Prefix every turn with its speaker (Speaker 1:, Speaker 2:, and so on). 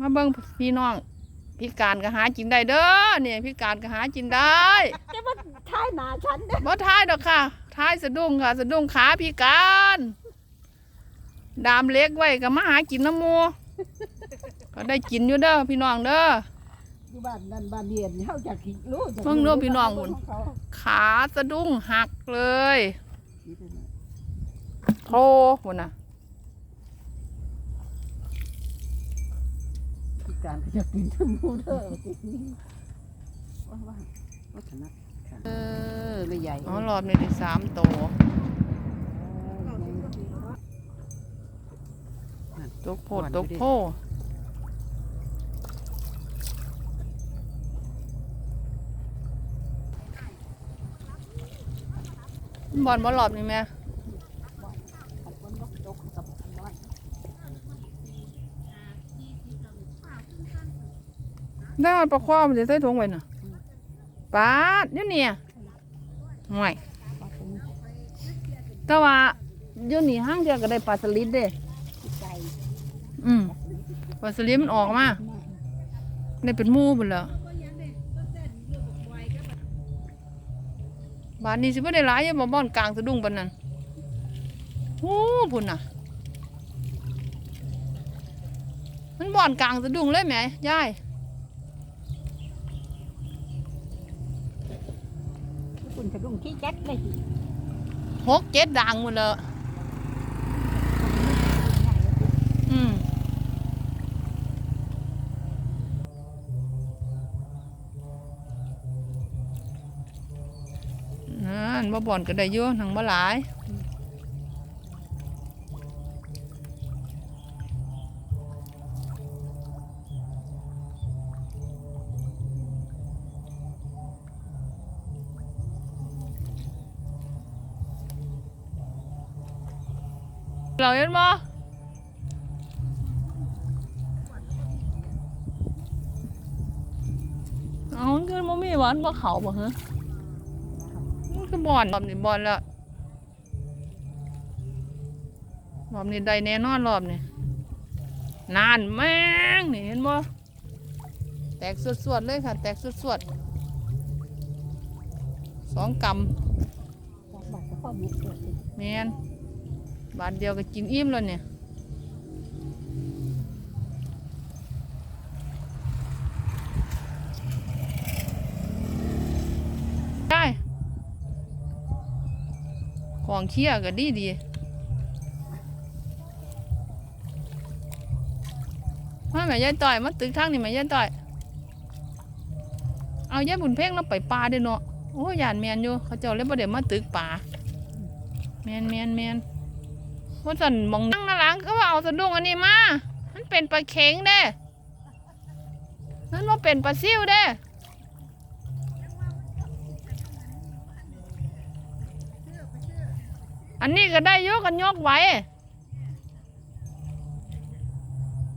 Speaker 1: มาเบิ่งพี่น้องพิการก็หากินได้เด้อเนี่ยพิการก็หากินได้
Speaker 2: จะมาท้ายหนาฉันเด้อ
Speaker 1: บ่ท้ายดอกค่ะท้ายสะดุ้งค่ะ สะดุ้งขาพิการ ดามเล็กไว้ก็มาหากินน้ำหมูก็ได้กินอยู่เด้อพี่น้องเด้อ
Speaker 2: อยู่บ้านนั่นบ้านเรียนเขาอยากกินรู้จัก
Speaker 1: เพิ่งรู้พี่น้องบุญ
Speaker 2: ของเขา
Speaker 1: ขาสะดุ้งหักเลยโทหุ่นน่ะ
Speaker 2: การก็จะกินทั้งหมูเด้อว่าว่าว่าถนัดค่ะเออไม่ใหญ่
Speaker 1: อ๋อรอบนี้ได้สามตัวตกโพดตกโพบอลบอลรอบนี่แม่ ได้เอาปลาคว้ามันจะใส่ถุงไว้น่ะปาดเดี๋ยวนี้ห่วยแต่ว่าเดี๋ยวนี้ห้างเดียวก็ได้ปลาสลิดเด้
Speaker 2: ใจ
Speaker 1: อืมปลาสลิดมันออกมาได้เป็นหมูหมดแล้วบาทนี้สิบ่ได้หลายอยังบ่บ่อนกลางสะดุ้งปานนั้นโอ้พุ่นน่ะ มันบ่อนกลางสะดุ้งเลยแหมยาย
Speaker 2: คุณกระดุมที่แจ็คเลย
Speaker 1: หกเจ็ดดังหมดเลยอืมนั่นบ่บ่อนก็ได้เยอะหนังบ่หลาย เราเห็นบ่เอามันขึ้นบ่มีหวานบ่เขาบ่ฮะมันคือบอลรอบนี้บอลแล้วรอบนี้ได้แน่นอนรอบนี้นานแม่งนี่เห็นบ่แตกสวดๆเลยค่ะ แตกสวดๆสองกำ
Speaker 2: บอกกับพ่อหมูเกิดสิ
Speaker 1: แมน บาทเดียวก็กินอิ่มแล้วเนี่ยได้ของเคี้ยก็ดีดีมาแม่ยายต่อยมาตึกทางนี่แม่ยายต่อย เอายายบุญเพ่งแล้วไปปลาเด้เนาะโอ้ยานแมนอยู่เขาเจ้าเลยบ่ได้มาตึกป่าแมนแมนแมน คนสันมองนั่งนาหลังก็ว่าเอาสะดุ้งอันนี้มา มันเป็นปลาเข็งเด้นั่นว่าเป็นปลาซิ่วเด้อันนี้ก็ได้ยกกันยกไว้